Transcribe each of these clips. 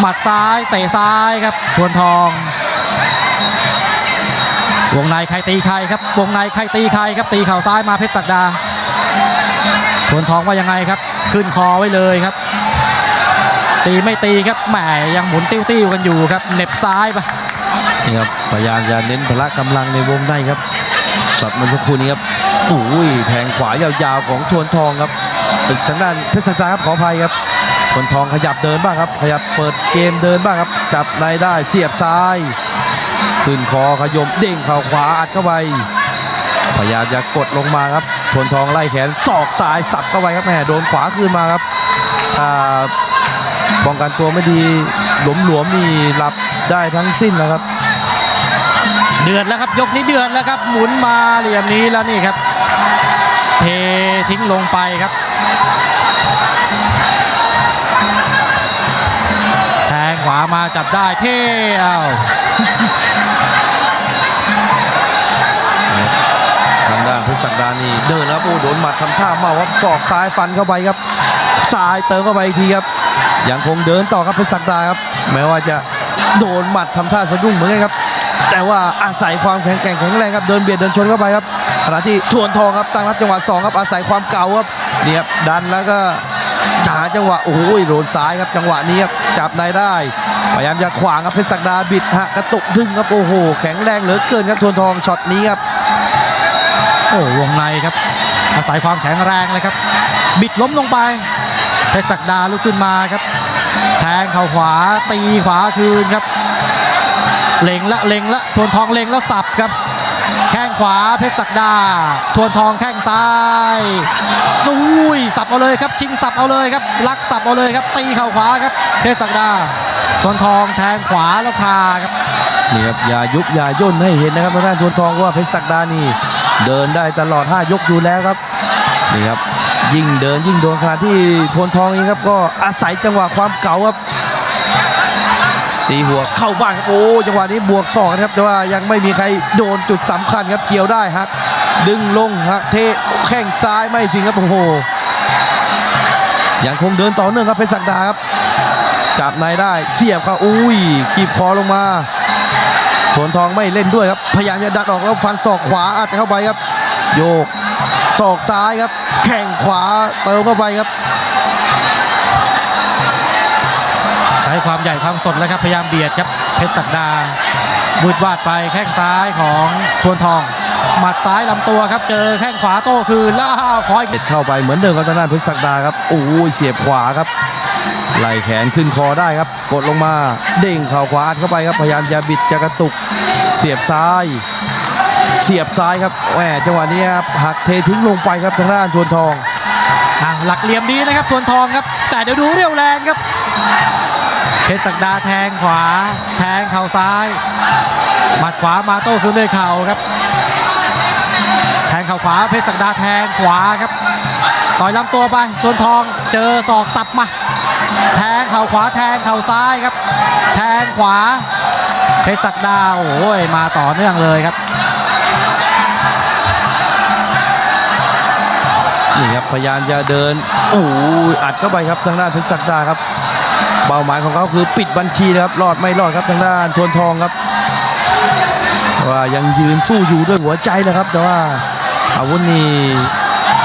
หมัดซ้ายเตะซ้ายครับทวนทอง วงในใครตีใครครับวงในใครตีใครครับตีเข่าซ้ายมาเพชรศักดาทวนทองว่ายังไงครับ ขึ้นคอไว้เลยครับ ตีไม่ตีครับแหมยังหมุนติ้วติ้วๆกันอยู่ครับเหน็บซ้ายไปนี่ครับพยายามจะเน้นพละกำลังในวงในครับช็อตเมื่อสักครู่นี้ครับอุ้ยแทงขวายาวๆของทวนทองครับเป็นทางด้านเพชรสักดาครับขออภัยครับ ทวนทองขยับเดินบ้างครับ ขยับเปิดเกมเดินบ้างครับ จับในได้เสียบซ้าย ขึ้นคอขยมเด้งเข่าขวาอัดเข้าไปพยายามจะกดลงมาครับทนทองไล่แขนศอกซ้ายสับเข้าไปครับแหมโดนขวาคืนมาครับถ้าป้องกันตัวไม่ดีหลวมๆนี่หลับได้ทั้งสิ้นแล้วครับ เดือดแล้วครับยกนี้เดือดแล้วครับ หมุนมาเหลี่ยมนี้แล้วนี่ครับ เททิ้งลงไปครับ มาจับได้เท่เอาทางด้านเพชรศักดานี่เดินแล้วโอ้โดนหมัดทำท่าเมาครับศอกซ้ายฟันเข้าไปครับซ้ายเติมเข้าไปอีกทีครับยังคงเดินต่อครับเพชรศักดาครับ แม้ว่าจะโดนหมัดทำท่าสะดุ้งเหมือนกันครับ แต่ว่าอาศัยความแข็งแกร่งแข็งแรงครับเดินเบียดเดินชนเข้าไปครับขณะที่ทวนทองครับตั้งรับจังหวะสองครับอาศัยความเก่าครับเนี่ยดันแล้วก็ หาจังหวะโอ้โหโดนซ้ายครับจังหวะนี้ครับจับในได้พยายามจะขวางครับเพชรศักดาบิดหักกระตุกดึงครับโอ้โหแข็งแรงเหลือเกินครับทวนทองช็อตนี้ครับโอ้วงในครับ อาศัยความแข็งแรงเลยครับ บิดล้มลงไปเพชรศักดาลุกขึ้นมาครับ แทงเข่าขวาตีขวาคืนครับเล็งละเล็งละทวนทองเล็งแล้วสับครับ แข้งขวาเพชรศักดา ทวนทองแข้งซ้ายอุ้ยสับเอาเลยครับ ชิงสับเอาเลยครับ ลักสับเอาเลยครับ ตีเข่าขวาครับ เพชรศักดา ทวนทองแทงขวาแล้วคาครับนี่ครับอย่ายุบอย่าย่นให้เห็นนะครับทางด้านทวนทองว่าเพชรศักดานี่เดินได้ตลอด 5 ยกอยู่แล้วครับนี่ครับยิ่งเดินยิ่งโดนขณะที่ทวนทองเองครับก็อาศัยจังหวะความเก่าครับ ตีหัวเข้าบ้านครับโอ้จังหวะนี้บวกศอกนะครับแต่ว่ายังไม่มีใครโดนจุดสำคัญครับเกี่ยวได้ฮัก ดึงลงฮักเทแข้งซ้ายไม่ถึงครับโอ้โหยังคงเดินต่อเนื่องครับเพชรศักดาครับจับในได้เสียบเข้าอุ้ยขีบคอลงมาทวนทองไม่เล่นด้วยครับพยายามจะดัดออกแล้วฟันศอกขวาอัดเข้าไปครับ โยกศอกซ้ายครับ แข่งขวาเติมเข้าไปครับ ช้ความใหญ่ความสดแล้วครับพยายามเบียดครับเพชรศักดาบุดวาดไปแข้งซ้ายของทวนทอง หมัดซ้ายลำตัวครับเจอแข้งขวาโต้คืนแล้วขออีกเด็ดเข้าไปเหมือนเดิมครับทางด้านเพชรศักดาครับโอ้ยเสียบขวาครับไล่แขนขึ้นคอได้ครับ กดลงมาเด้งเข่าขวาอัดเข้าไปครับพยายามจะบิดจะกระตุก เสียบซ้าย เสียบซ้ายครับแหมจังหวะนี้ครับหักเททิ้งลงไปครับทางด้านทวนทองอะหลักเหลี่ยมดีนะครับทวนทองครับ แต่เดี๋ยวดูเรี่ยวแรงครับ เพชรศักดาแทงขวา แทงเข่าซ้าย หมัดขวามาโต้คืนด้วยเข่าครับ แทงเข่าขวาเพชรศักดาแทงขวาครับต่อยลำตัวไปทวนทองเจอศอกสับมา แทงเข่าขวาแทงเข่าซ้ายครับ แทงขวา เพชรศักดาโอ้ยมาต่อเนื่องเลยครับนี่ครับพยายามจะเดินโอ้ยอัดเข้าไปครับทางด้านเพชรศักดาครับ เป้าหมายของเขาคือปิดบัญชีนะครับรอดไม่รอดครับทางด้านทวนทองครับว่ายังยืนสู้อยู่ด้วยหัวใจเลยครับ แต่ว่าอาวุธนี่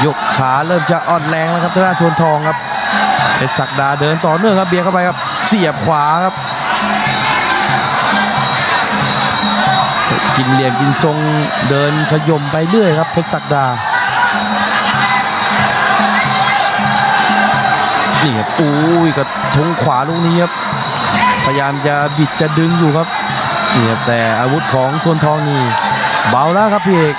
ยกขาเริ่มจะอ่อนแรงแล้วครับทางด้านทวนทองครับเพชรศักดาเดินต่อเนื่องครับเบียเข้าไปครับเสียบขวาครับ กินเหลี่ยมกินทรงเดินขย่มไปเรื่อยครับเพชรศักดา นี่ครับอุ้ยกระทงขวาลูกนี้ครับพยายามจะบิดจะดึงอยู่ครับนี่ครับแต่อาวุธของทวนทองนี่เบาแล้วครับพี่เอก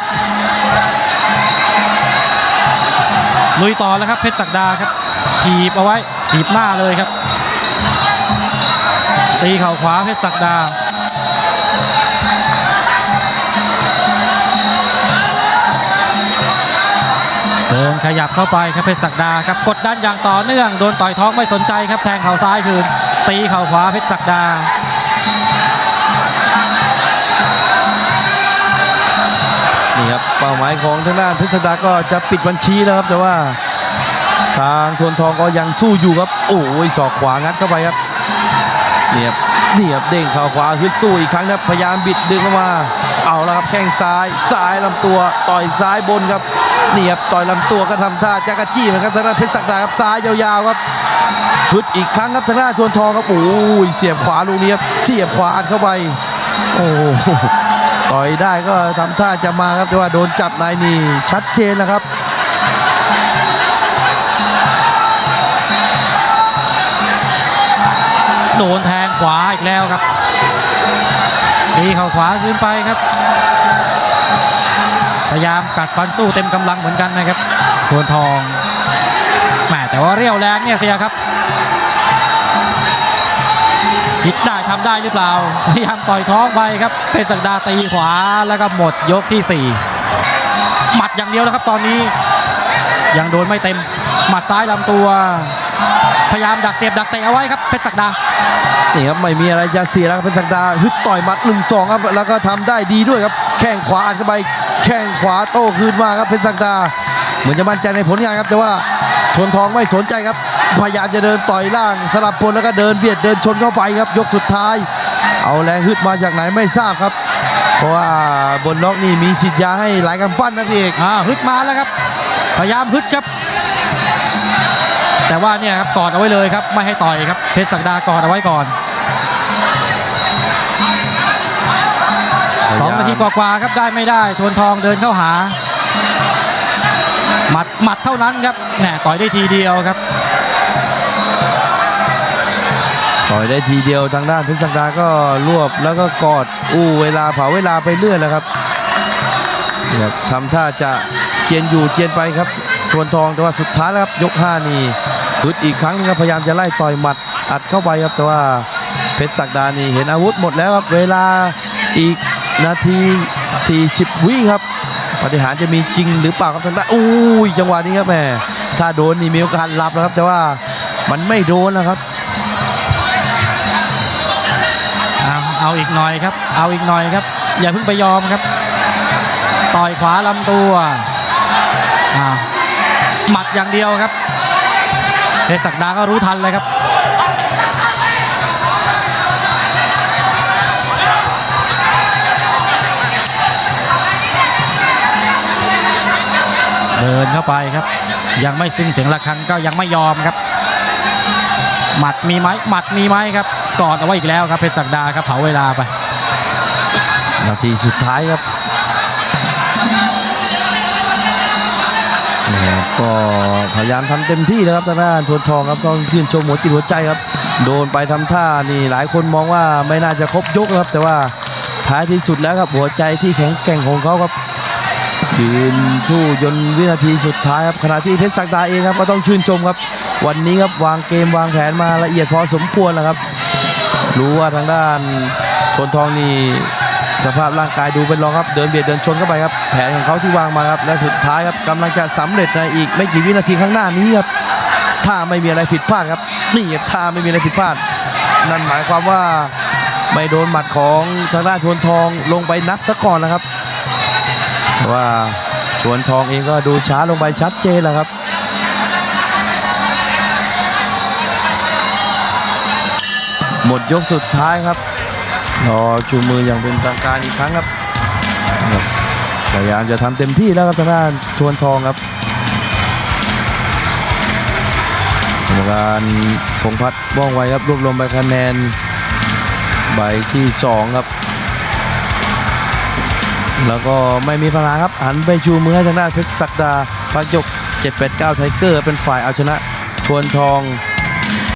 ลุยต่อแล้วครับเพชรศักดาครับถีบเอาไว้ถีบหน้าเลยครับ ตีเข่าขวาเพชรศักดา ขยับเข้าไปครับเพชรศักดาครับกดดันอย่างต่อเนื่องโดนต่อยท้องไม่สนใจครับแทงเข่าซ้ายคืนตีเข่าขวาเพชรศักดานี่ครับเป้าหมายของทางด้านเพชรศักดาก็จะปิดบัญชีแล้วครับแต่ว่า ทางทวนทองก็ยังสู้อยู่ครับ โอ้ยศอกขวางัดเข้าไปครับนี่ครับนี่ครับเด้งเข่าขวาฮึดสู้อีกครั้งนะพยายามบิดดึงเข้ามา เอาแล้วครับแข้งซ้ายซ้ายลำตัวต่อยซ้ายบนครับ นี่ครับต่อยลำตัวก็ทำท่าจักรจี้เหมือนกันทางด้านเพชรศักดาครับซ้ายยาวๆครับฮึดอีกครั้งครับทางด้านทวนทองครับโอ้ยเสียบขวาลูกนี้ครับเสียบขวาอัดเข้าไปโอ้ต่อยได้ก็ทำท่าจะมาครับแต่ว่าโดนจับในนี่ชัดเจนนะครับโดนแทงขวาอีกแล้วครับตีเข่าขวาขึ้นไปครับ ยายามกัดฟันสู้เต็มกำลังเหมือนกันนะครับทวนทองแหมแต่ว่าเรี่ยวแรงเนี่ยเสียครับ คิดได้ทำได้หรือเปล่า พยายามต่อยท้องไปครับเพชรศักดาตีขวาแล้วก็หมดยกที่สี่หมัดอย่างเดียวแล้วครับตอนนี้ ยังโดนไม่เต็ม หมัดซ้ายลำตัว พยายามดักเสียบดักเตะเอาไว้ครับเพชรศักดานี่ครับไม่มีอะไรจะเสียแล้วเป็นสักดาฮึดต่อยหมัดหนึ่งสองครับแล้วก็ทำได้ดีด้วยครับแข้งขวาอัดเข้าไป แข้งขวาโต้คืนมาครับเป็นสักดา เหมือนจะมั่นใจในผลงานครับ แต่ว่าทนทองไม่สนใจครับ พยายามจะเดินต่อยล่างสลับพลแล้วก็เดินเบียดเดินชนเข้าไปครับ ยกสุดท้าย เอาแรงฮึดมาจากไหนไม่ทราบครับ เพราะว่าบนน็อกนี่มีฉีดยาให้หลายกำปั้นนะพี่เอกอ่าฮึดมาแล้วครับ พยายามฮึดครับ แต่ว่าเนี่ยครับกอดเอาไว้เลยครับ ไม่ให้ต่อยครับเพชรศักดากอดเอาไว้ก่อน ทีกว่าๆครับได้ไม่ได้ทวนทองเดินเข้าหาหมัดหมัดเท่านั้นครับแหมต่อยได้ทีเดียวครับ ต่อยได้ทีเดียวทางด้านเพชรสักดาก็รวบแล้วก็กอดอู้เวลาเผาเวลาไปเรื่อยแล้วครับครับทำท่าจะเจียนอยู่เจียนไปครับทวนทองแต่ว่าสุดท้ายแล้วครับยกห้านี่ฮึดอีกครั้งนึงครับพยายามจะไล่ต่อยหมัดอัดเข้าไปครับแต่ว่าเพชรศักดานี่เห็นอาวุธหมดแล้วครับเวลาอีก นาที 40 วิครับปฏิหารจะมีจริงหรือเปล่าครับทางด้านอู้ยจังหวะนี้ครับแหม่ถ้าโดนนี่มีโอกาสรับแล้วครับ แต่ว่ามันไม่โดนนะครับ เอาเอาอีกหน่อยครับ เอาอีกหน่อยครับ อย่าเพิ่งไปยอมครับ ต่อยขวาลำตัวหมัดอย่างเดียวครับเพชรศักดาก็รู้ทันเลยครับ ไปครับ ยังไม่สิ้นเสียงระฆังก็ยังไม่ยอมครับหมัดมีไหมหมัดมีไหมครับกอดเอาไว้อีกแล้วครับเพชรศักดาครับเผาเวลาไป นาทีสุดท้ายครับนี่ครับก็พยายามทำเต็มที่นะครับทางด้านทวนทองครับต้องชื่นชมหัวจิตหัวใจครับ โดนไปทำท่านี่หลายคนมองว่าไม่น่าจะครบยกนะครับ แต่ว่าท้ายที่สุดแล้วครับหัวใจที่แข็งแกร่งของเขาครับ ยืนสู้จนวินาทีสุดท้ายครับขณะที่เพชรศักดาเองครับก็ต้องชื่นชมครับ วันนี้ครับวางเกมวางแผนมาละเอียดพอสมควรแล้วครับ รู้ว่าทางด้านทวนทองนี่สภาพร่างกายดูเป็นรองครับเดินเบียดเดินชนเข้าไปครับแผนของเขาที่วางมาครับและสุดท้ายครับกำลังจะสำเร็จในอีกไม่กี่วินาทีข้างหน้านี้ครับถ้าไม่มีอะไรผิดพลาดครับนี่ครับถ้าไม่มีอะไรผิดพลาด นั่นหมายความว่าไม่โดนหมัดของทางด้านชนทองลงไปนับซะก่อนนะครับ แต่ว่าชวนทองเองก็ดูช้าลงไปชัดเจนแล้วครับ หมดยกสุดท้ายครับรอชูมืออย่างเป็นทางการอีกครั้งครับพยายามจะทำเต็มที่แล้วครับทางด้านทวนทองครับกรรมการพงพัฒน์ว่องไวครับรวบรวมใบคะแนนใบที่ 2 ครับ แล้วก็ไม่มีปัญหาครับหันไปชูมือให้ทางด้านเพชรศักดาพักยก789ไทเกอร์เป็นฝ่ายเอาชนะทวนทอง